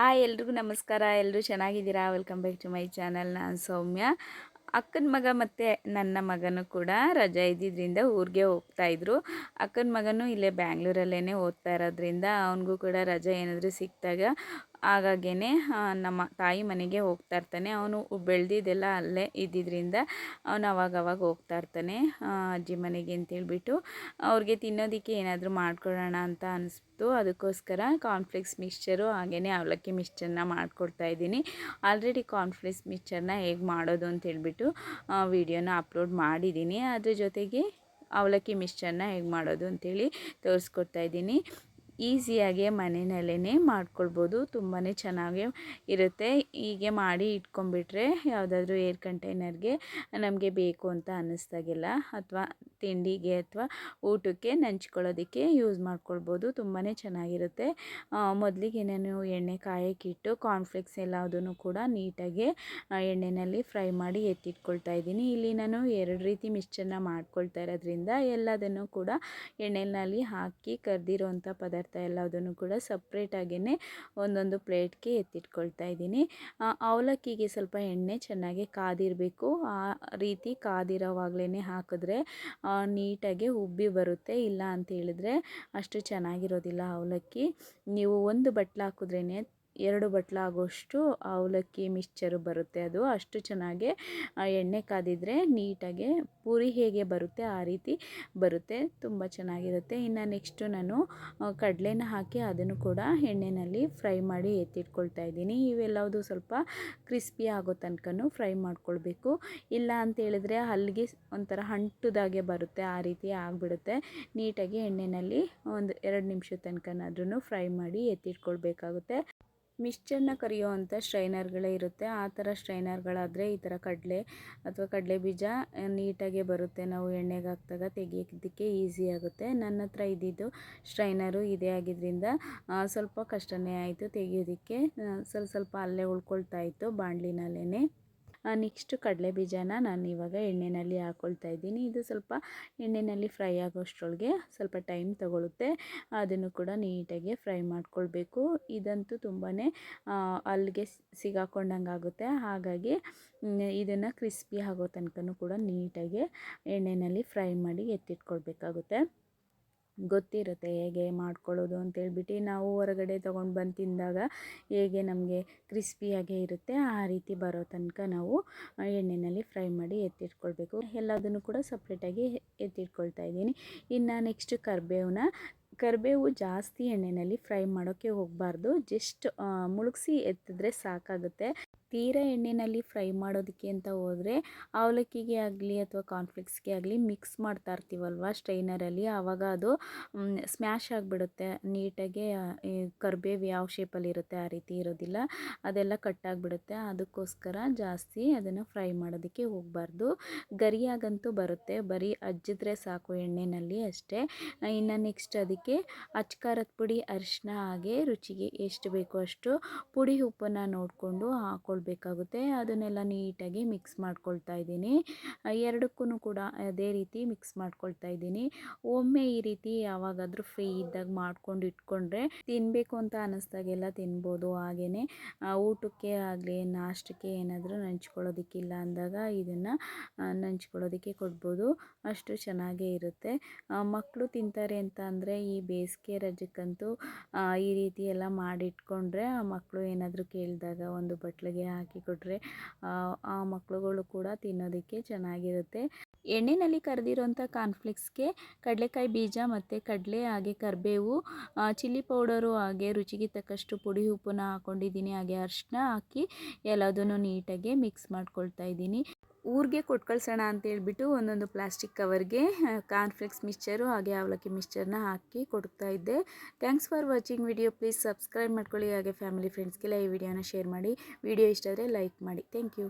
Hi ಎಲ್ರಿಗೂ ನಮಸ್ಕಾರ ಎಲ್ಲರೂ ಚೆನ್ನಾಗಿದ್ದೀರಾ? Welcome back to my channel ನಾನು ಸೌಮ್ಯ. ಅಕ್ಕನ ಮಗ ಮತ್ತು ನನ್ನ ಮಗನೂ ಕೂಡ ರಜಾ ಇದ್ದಿದ್ದರಿಂದ ಊರಿಗೆ ಹೋಗ್ತಾಯಿದ್ರು ಅಕ್ಕನ ಮಗನೂ ಇಲ್ಲೇ ಬ್ಯಾಂಗ್ಳೂರಲ್ಲೇ ಓದ್ತಾ ಇರೋದ್ರಿಂದ ಅವನಿಗೂ ಕೂಡ ರಜಾ ಏನಾದರೂ ಸಿಕ್ಕಿದಾಗ ಆಗಾಗೇ ನಮ್ಮ ತಾಯಿ ಮನೆಗೆ ಹೋಗ್ತಾ ಇರ್ತಾನೆ. ಅವನು ಬೆಳೆದಿದ್ದೆಲ್ಲ ಅಲ್ಲೇ ಇದ್ದಿದ್ದರಿಂದ ಅವನು ಅವಾಗ ಅವಾಗ ಹೋಗ್ತಾ ಇರ್ತಾನೆ ಅಜ್ಜಿ ಮನೆಗೆ ಅಂತೇಳ್ಬಿಟ್ಟು. ಅವ್ರಿಗೆ ತಿನ್ನೋದಕ್ಕೆ ಏನಾದರೂ ಮಾಡ್ಕೊಡೋಣ ಅಂತ ಅನಿಸ್ತು ಅದಕ್ಕೋಸ್ಕರ ಕಾನ್ಫ್ಲೆಕ್ಸ್ ಮಿಕ್ಸ್ಚರು ಹಾಗೆಯೇ ಅವಲಕ್ಕಿ ಮಿಕ್ಸ್ಚರ್ನ ಮಾಡಿಕೊಡ್ತಾ ಇದ್ದೀನಿ. ಆಲ್ರೆಡಿ ಕಾನ್ಫ್ಲೆಕ್ಸ್ ಮಿಕ್ಸ್ಚರ್ನ ಹೇಗೆ ಮಾಡೋದು ಅಂತೇಳ್ಬಿಟ್ಟು ವೀಡಿಯೋನ ವಿಡಿಯೋನ ಅಪ್ಲೋಡ್ ಮಾಡಿದ್ದೀನಿ. ಅದ್ರ ಜೊತೆಗೆ ಅವಲಕ್ಕಿ ಮಿಕ್ಸ್ಚರ್ನ ಹೇಗೆ ಮಾಡೋದು ಅಂತೇಳಿ ತೋರಿಸ್ಕೊಡ್ತಾ ಇದ್ದೀನಿ. ಈಸಿಯಾಗಿ ಮನೆಯಲ್ಲೇ ಮಾಡ್ಕೊಳ್ಬೋದು. ತುಂಬಾ ಚೆನ್ನಾಗಿ ಇರುತ್ತೆ. ಹೀಗೆ ಮಾಡಿ ಇಟ್ಕೊಂಡ್ಬಿಟ್ರೆ ಯಾವುದಾದ್ರೂ ಏರ್ ಕಂಟೈನರ್ಗೆ ನಮಗೆ ಬೇಕು ಅಂತ ಅನ್ನಿಸ್ದಾಗೆಲ್ಲ. ಅಥವಾ ತಿಂಡಿಗೆ ಅಥವಾ ಊಟಕ್ಕೆ ನಂಚ್ಕೊಳ್ಳೋದಕ್ಕೆ ಯೂಸ್ ಮಾಡ್ಕೊಳ್ಬೋದು. ತುಂಬಾ ಚೆನ್ನಾಗಿರುತ್ತೆ. ಮೊದಲಿಗೆ ನಾನು ಎಣ್ಣೆ ಕಾಯಕ್ಕಿಟ್ಟು ಕಾರ್ನ್ಫ್ಲೆಕ್ಸ್ ಎಲ್ಲದನ್ನು ಕೂಡ ನೀಟಾಗಿ ಎಣ್ಣೆಯಲ್ಲಿ ಫ್ರೈ ಮಾಡಿ ಎತ್ತಿಟ್ಕೊಳ್ತಾ ಇದ್ದೀನಿ. ಇಲ್ಲಿ ನಾನು ಎರಡು ರೀತಿ ಮಿಕ್ಸ್ಚರ್ನ ಮಾಡ್ಕೊಳ್ತಾ ಇರೋದ್ರಿಂದ ಎಲ್ಲದನ್ನು ಕೂಡ ಎಣ್ಣೆಯಲ್ಲಿ ಹಾಕಿ ಕರೆದಿರುವಂಥ ಪದಾರ್ಥ ಎಲ್ಲದನ್ನು ಕೂಡ ಸಪ್ರೇಟಾಗಿಯೇ ಒಂದೊಂದು ಪ್ಲೇಟ್ಗೆ ಎತ್ತಿಟ್ಕೊಳ್ತಾ ಇದ್ದೀನಿ. ಅವಲಕ್ಕಿಗೆ ಸ್ವಲ್ಪ ಎಣ್ಣೆ ಚೆನ್ನಾಗಿ ಕಾದಿರಬೇಕು. ಆ ರೀತಿ ಕಾದಿರೋವಾಗಲೇ ಹಾಕಿದ್ರೆ ನೀಟಾಗಿ ಉಬ್ಬಿ ಬರುತ್ತೆ ಇಲ್ಲ ಅಂತ ಹೇಳಿದ್ರೆ ಅಷ್ಟು ಚೆನ್ನಾಗಿರೋದಿಲ್ಲ ಅವಲಕ್ಕಿ. ನೀವು ಒಂದು ಬಟ್ಲು ಹಾಕಿದ್ರೇ ಎರಡು ಬಟ್ಲಾಗೋಷ್ಟು ಅವಲಕ್ಕಿ ಮಿಕ್ಸ್ಚರು ಬರುತ್ತೆ ಅದು. ಅಷ್ಟು ಚೆನ್ನಾಗಿ ಎಣ್ಣೆ ಕಾದಿದ್ರೆ ನೀಟಾಗಿ ಪೂರಿ ಹೇಗೆ ಬರುತ್ತೆ ಆ ರೀತಿ ಬರುತ್ತೆ. ತುಂಬ ಚೆನ್ನಾಗಿರುತ್ತೆ. ಇನ್ನು ನೆಕ್ಸ್ಟು ನಾನು ಕಡಲೆನ ಹಾಕಿ ಅದನ್ನು ಕೂಡ ಎಣ್ಣೆಯಲ್ಲಿ ಫ್ರೈ ಮಾಡಿ ಎತ್ತಿಟ್ಕೊಳ್ತಾ ಇದ್ದೀನಿ. ಇವೆಲ್ಲವುದು ಸ್ವಲ್ಪ ಕ್ರಿಸ್ಪಿ ಆಗೋ ತನಕನೂ ಫ್ರೈ ಮಾಡ್ಕೊಳ್ಬೇಕು. ಇಲ್ಲ ಅಂತ ಹೇಳಿದ್ರೆ ಅಲ್ಲಿಗೆ ಒಂಥರ ಅಂಟುದಾಗೆ ಬರುತ್ತೆ, ಆ ರೀತಿ ಆಗಿಬಿಡುತ್ತೆ. ನೀಟಾಗಿ ಎಣ್ಣೆಯಲ್ಲಿ ಒಂದು ಎರಡು ನಿಮಿಷದ ತನಕನಾದ್ರೂ ಫ್ರೈ ಮಾಡಿ ಎತ್ತಿಟ್ಕೊಳ್ಬೇಕಾಗುತ್ತೆ. ಮಿಕ್ಸ್ಚರ್ನ ಕರಿಯೋವಂಥ ಸ್ಟ್ರೈನರ್ಗಳೇ ಇರುತ್ತೆ. ಆ ಥರ ಸ್ಟ್ರೈನರ್ಗಳಾದರೆ ಈ ಥರ ಕಡಲೆ ಅಥವಾ ಕಡಲೆ ಬೀಜ ನೀಟಾಗೆ ಬರುತ್ತೆ. ನಾವು ಎಣ್ಣೆಗೆ ಹಾಕಿದಾಗ ತೆಗಿಯೋದಕ್ಕೆ ಈಸಿ ಆಗುತ್ತೆ. ನನ್ನ ಹತ್ರ ಇದ್ದಿದ್ದು ಸ್ಟ್ರೈನರು ಇದೇ ಆಗಿದ್ದರಿಂದ ಸ್ವಲ್ಪ ಕಷ್ಟನೇ ಆಯಿತು ತೆಗಿಯೋದಕ್ಕೆ. ಸ್ವಲ್ಪ ಸ್ವಲ್ಪ ಅಲ್ಲೇ ಉಳ್ಕೊಳ್ತಾ ಇತ್ತು ಬಾಣಲಿನಲ್ಲೇ ನೆಕ್ಸ್ಟ್ ಕಡಲೆ ಬೀಜನ ನಾನು ಇವಾಗ ಎಣ್ಣೆಯಲ್ಲಿ ಹಾಕ್ಕೊಳ್ತಾ ಇದ್ದೀನಿ. ಇದು ಸ್ವಲ್ಪ ಎಣ್ಣೆಯಲ್ಲಿ ಫ್ರೈ ಆಗೋಷ್ಟರೊಳಗೆ ಸ್ವಲ್ಪ ಟೈಮ್ ತಗೊಳುತ್ತೆ. ಅದನ್ನು ಕೂಡ ನೀಟಾಗಿ ಫ್ರೈ ಮಾಡ್ಕೊಳ್ಬೇಕು. ಇದಂತೂ ತುಂಬಾ ಅಲ್ಲಿಗೆ ಸಿಗಾಕೊಂಡಂಗೆ ಆಗುತ್ತೆ. ಹಾಗಾಗಿ ಇದನ್ನು ಕ್ರಿಸ್ಪಿ ಆಗೋ ತನಕ ಕೂಡ ನೀಟಾಗಿ ಎಣ್ಣೆಯಲ್ಲಿ ಫ್ರೈ ಮಾಡಿ ಎತ್ತಿಟ್ಕೊಳ್ಬೇಕಾಗುತ್ತೆ. ಗೊತ್ತಿರುತ್ತೆ ಹೇಗೆ ಮಾಡ್ಕೊಳ್ಳೋದು ಅಂತೇಳ್ಬಿಟ್ಟು ನಾವು ಹೊರಗಡೆ ತೊಗೊಂಡು ಬಂದು ತಿಂದಾಗ ಹೇಗೆ ನಮಗೆ ಕ್ರಿಸ್ಪಿಯಾಗೆ ಇರುತ್ತೆ, ಆ ರೀತಿ ಬರೋ ತನಕ ನಾವು ಎಣ್ಣೆಯಲ್ಲಿ ಫ್ರೈ ಮಾಡಿ ಎತ್ತಿಟ್ಕೊಳ್ಬೇಕು. ಎಲ್ಲದನ್ನು ಕೂಡ ಸಪ್ರೇಟಾಗಿ ಎತ್ತಿಟ್ಕೊಳ್ತಾ ಇದ್ದೀನಿ. ಇನ್ನು ನೆಕ್ಸ್ಟ್ ಕರಿಬೇವನ್ನ ಕರಿಬೇವು ಜಾಸ್ತಿ ಎಣ್ಣೆಯಲ್ಲಿ ಫ್ರೈ ಮಾಡೋಕ್ಕೆ ಹೋಗಬಾರ್ದು. ಜಸ್ಟ್ ಮುಳುಗಿಸಿ ಎತ್ತಿದ್ರೆ ಸಾಕಾಗುತ್ತೆ. ತೀರಾ ಎಣ್ಣೆಯಲ್ಲಿ ಫ್ರೈ ಮಾಡೋದಕ್ಕೆ ಅಂತ ಹೋದರೆ ಅವಲಕ್ಕಿಗೆ ಆಗಲಿ ಅಥವಾ ಕಾನ್ಫ್ಲೆಕ್ಸ್ಗೆ ಆಗಲಿ ಮಿಕ್ಸ್ ಮಾಡ್ತಾ ಇರ್ತೀವಲ್ವ ಸ್ಟ್ರೈನರಲ್ಲಿ, ಆವಾಗ ಅದು ಸ್ಮ್ಯಾಶ್ ಆಗಿಬಿಡುತ್ತೆ. ನೀಟಾಗಿ ಕರ್ಬೇವು ಯಾವ ಶೇಪಲ್ಲಿ ಇರುತ್ತೆ ಆ ರೀತಿ ಇರೋದಿಲ್ಲ. ಅದೆಲ್ಲ ಕಟ್ಟಾಗಿಬಿಡುತ್ತೆ ಅದಕ್ಕೋಸ್ಕರ ಜಾಸ್ತಿ ಅದನ್ನು ಫ್ರೈ ಮಾಡೋದಕ್ಕೆ ಹೋಗಬಾರ್ದು. ಗರಿಯಾಗಂತೂ ಬರುತ್ತೆ. ಬರೀ ಅಜ್ಜಿದ್ರೆ ಸಾಕು ಎಣ್ಣೆಯಲ್ಲಿ ಅಷ್ಟೇ. ಇನ್ನು ನೆಕ್ಸ್ಟ್ ಅದಕ್ಕೆ ಅಚ್ಕಾರದ ಪುಡಿ ಅರಿಶಿನ ಹಾಗೆ ರುಚಿಗೆ ಎಷ್ಟು ಬೇಕೋ ಅಷ್ಟು ಪುಡಿ ಉಪ್ಪನ್ನು ನೋಡಿಕೊಂಡು ಹಾಕ್ಕೊಳ್ಬೇಕು ಬೇಕಾಗುತ್ತೆ ಅದನ್ನೆಲ್ಲ ನೀಟಾಗಿ ಮಿಕ್ಸ್ ಮಾಡ್ಕೊಳ್ತಾ ಇದ್ದೀನಿ. ಎರಡಕ್ಕೂ ಕೂಡ ಅದೇ ರೀತಿ ಮಿಕ್ಸ್ ಮಾಡ್ಕೊಳ್ತಾ ಇದ್ದೀನಿ. ಒಮ್ಮೆ ಈ ರೀತಿ ಯಾವಾಗಾದರೂ ಫ್ರೀ ಇದ್ದಾಗ ಮಾಡ್ಕೊಂಡು ಇಟ್ಕೊಂಡ್ರೆ ತಿನ್ನಬೇಕು ಅಂತ ಅನ್ನಿಸ್ದಾಗೆಲ್ಲ ತಿನ್ಬೋದು. ಹಾಗೆಯೇ ಊಟಕ್ಕೆ ಆಗಲಿ, ನಾಷ್ಟಕ್ಕೆ ಏನಾದರೂ ನಂಚ್ಕೊಳ್ಳೋದಕ್ಕಿಲ್ಲ ಅಂದಾಗ ಇದನ್ನು ನಂಚ್ಕೊಳ್ಳೋದಕ್ಕೆ ಕೊಡ್ಬೋದು. ಅಷ್ಟು ಚೆನ್ನಾಗೇ ಇರುತ್ತೆ. ಮಕ್ಕಳು ತಿಂತಾರೆ ಅಂತ ಅಂದರೆ ಈ ಬೇಸಿಗೆ ರಜಕ್ಕಂತೂ ಈ ರೀತಿ ಎಲ್ಲ ಮಾಡಿಟ್ಕೊಂಡ್ರೆ ಮಕ್ಕಳು ಏನಾದರೂ ಕೇಳಿದಾಗ ಒಂದು ಬಟ್ಲಿಗೆ ಹಾಕಿ ಕೊಟ್ಟರೆ ಆ ಮಕ್ಕಳುಗಳು ಕೂಡ ತಿನ್ನೋದಕ್ಕೆ ಚೆನ್ನಾಗಿರುತ್ತೆ. ಎಣ್ಣೆಯಲ್ಲಿ ಕರೆದಿರೋಂಥ ಕಾನ್ಫ್ಲೆಕ್ಸ್ಗೆ ಕಡಲೆಕಾಯಿ ಬೀಜ ಮತ್ತು ಕಡಲೆ ಹಾಗೆ ಕರಿಬೇವು ಚಿಲ್ಲಿ ಪೌಡರು ಹಾಗೆ ರುಚಿಗೆ ತಕ್ಕಷ್ಟು ಪುಡಿ ಉಪ್ಪನ್ನ ಹಾಕ್ಕೊಂಡಿದ್ದೀನಿ ಹಾಗೆ ಅರಿಶಿನ ಹಾಕಿ ಎಲ್ಲದನ್ನು ನೀಟಾಗಿ ಮಿಕ್ಸ್ ಮಾಡ್ಕೊಳ್ತಾ ಇದ್ದೀನಿ. ಊರಿಗೆ ಕೊಟ್ಟು ಕಳಿಸೋಣ ಅಂತೇಳ್ಬಿಟ್ಟು ಒಂದೊಂದು ಪ್ಲಾಸ್ಟಿಕ್ ಕವರ್ಗೆ ಕಾರ್ನ್ಫ್ಲೆಕ್ಸ್ ಮಿಕ್ಸ್ಚರು ಹಾಗೆ ಅವಲಕ್ಕಿ ಮಿಕ್ಸ್ಚರ್ನ ಹಾಕಿ ಕೊಡ್ತಾ ಇದ್ದೆ. Thanks for watching video. Please subscribe ಮಾಡ್ಕೊಳ್ಳಿ. ಹಾಗೆ ಫ್ಯಾಮಿಲಿ ಫ್ರೆಂಡ್ಸ್ಗೆಲ್ಲ ಈ ವಿಡಿಯೋನ ಶೇರ್ ಮಾಡಿ. ವಿಡಿಯೋ ಇಷ್ಟ ಆದರೆ ಲೈಕ್ ಮಾಡಿ. Thank you.